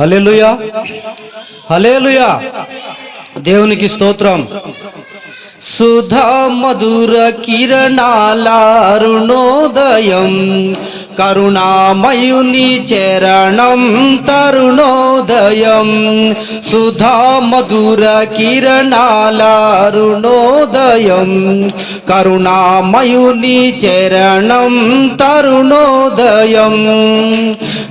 Hallelujah hallelujah దేవునికి స్తోత్రం. సుధా మధుర కిరణాలారుణోదయం. కరుణామయుని చరణం తరుణోదయం. సుధా మధుర కిరణాలారుణోదయం. కరుణామయుని చరణం తరుణోదయం.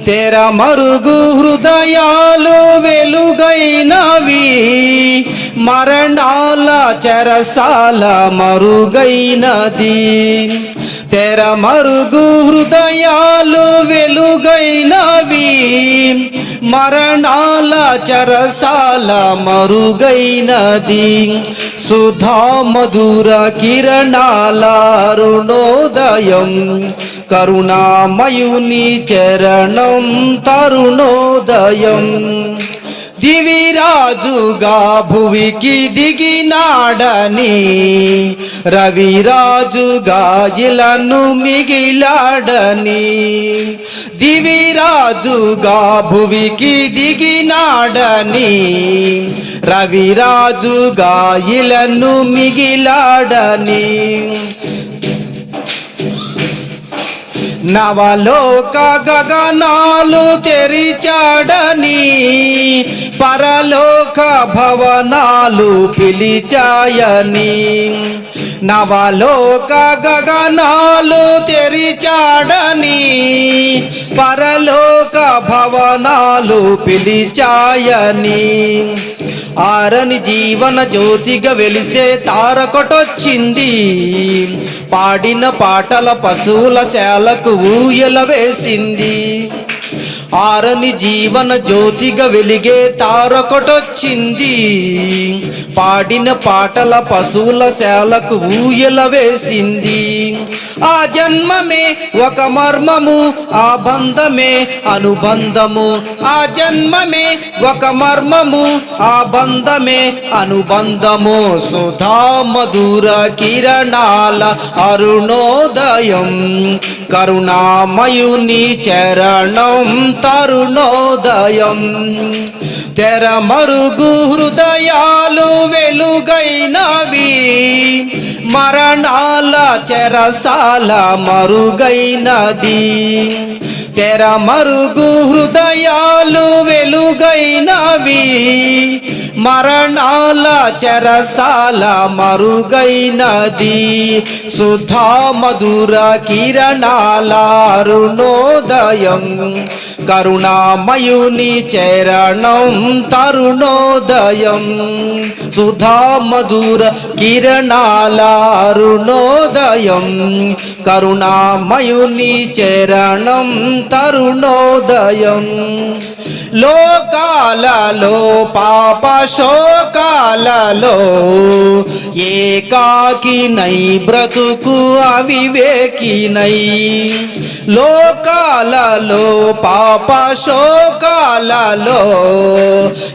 తెర మరుగు హృదయాలు వెలుగైనవి. మరణాల చెరసాల మరుగైనది. తెర మరుగు హృదయాలు వెలుగైనవి. మరణాల చరసాల మరుగైనది. సుధా మధుర కిరణాల రుణోదయం కరుణామయుని చరణం తరుణోదయం. దివిరాజుగా భువికి దిగినాడని రవిరాజుగా ఇలను మిగిలాడని. దివిరాజుగా భువికి దిగినాడని రవిరాజుగా ఇలను మిగిలాడని. నవలోక గగనాలు తెరిచాడని పరలోక భవనాలు పిలిచాయని నవలోక గగనాలు తెరిచాడని పరలోక భవనాలు పిలిచాయని ఆరని జీవన జ్యోతిగా వెలిసే తారకొటొచ్చింది. పాడిన పాటల పశువుల శాలకు ఊయల వేసింది. ఆరని జీవన జ్యోతిగా వెలిగే తారొకటొచ్చింది. పాడిన పాటల పశువుల శాలకు ఊయల వేసింది. ఆ జన్మమే ఒక మర్మము ఆ బంధమే అనుబంధము. ఆ జన్మమే ఒక మర్మము ఆ బంధమే అనుబంధము. సుధా మధుర కిరణాల అరుణోదయం. కరుణామయుని చరణం తరుణోదయం. తెర మరుగు హృదయాలు వెలుగైనవి. మరణాల చెరసాల మరుగైనది. తెర మరుగు హృదయాలు వెలుగైనవి. మరణాల చెరసాల మరుగైనది. సుధా మధుర కిరణాల అరుణోదయం. కరుణామయుని చరణం తరుణోదయం. సుధా మధుర కిరణాల అరుణోదయం. కరుణామయుని చరణం తరుణోదయం. లోకాలలో పాప శోకాలలో ఏకాకి నై బ్రతుకు అవివేకినై. లోకాలలో పాప శోకాలలో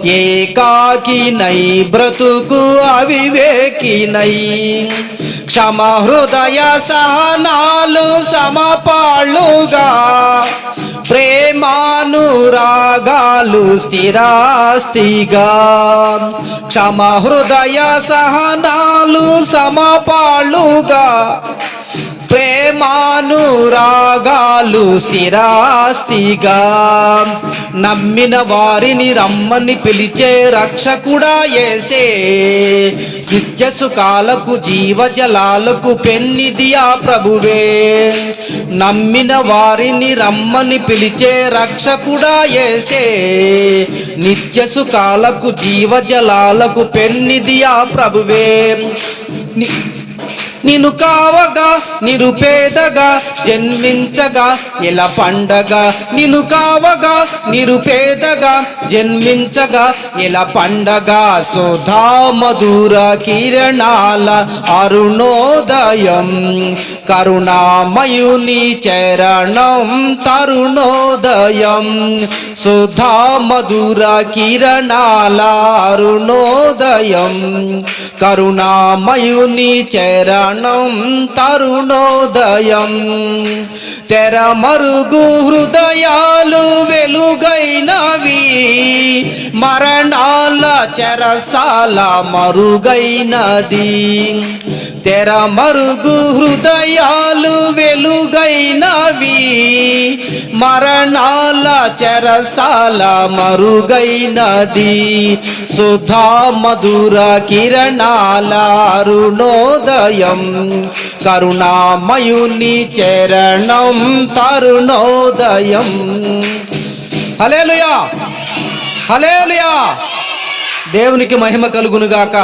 ఏకాకి నై బ్రతుకు అవివేకినై. క్షమ హృదయ సహనాలు సమపాళ్ళుగా ప్రేమానురాగాలు స్థిరాస్తిగా. క్షమ హృదయ సహనాలు సమపాళ్ళుగా ప్రేమానురాగాలు స్థిరాస్తిగా. నమ్మిన వారిని రమ్మని పిలిచే రక్షకుడా ఏసే నిత్య సుఖాలకు జీవజలాలకు పెన్నిది ఆ ప్రభువే. నమ్మిన వారిని రమ్మని పిలిచే రక్షకుడా ఏసే నిత్య సుఖాలకు జీవజలాలకు పెన్నిది ఆ ప్రభువే. నిను కావగా నిరుపేదగా జన్మించగా ఇలా పండగ? నిను కావగా నిరుపేదగా జన్మించగా ఇలా పండగ? సుధా మధుర కిరణాల అరుణోదయం కరుణామయుని చరణం తరుణోదయం. సుధా మధుర కిరణాల అరుణోదయం కరుణామయుని చరణ తరుణోదయం తెర మరుగు హృదయాలు వెలుగైనవి. మరణాల చెరసాల మరుగైనది. తెర మరుగు హృదయాలు వెలుగైనవి. మరణాల చెరసాల మరుగైనది. సుధా మధుర కిరణాల అరుణోదయం. కరుణామయుని చరణం తరుణోదయం. హలేలుయా హలేలుయా దేవునికి మహిమ కలుగునుగాక.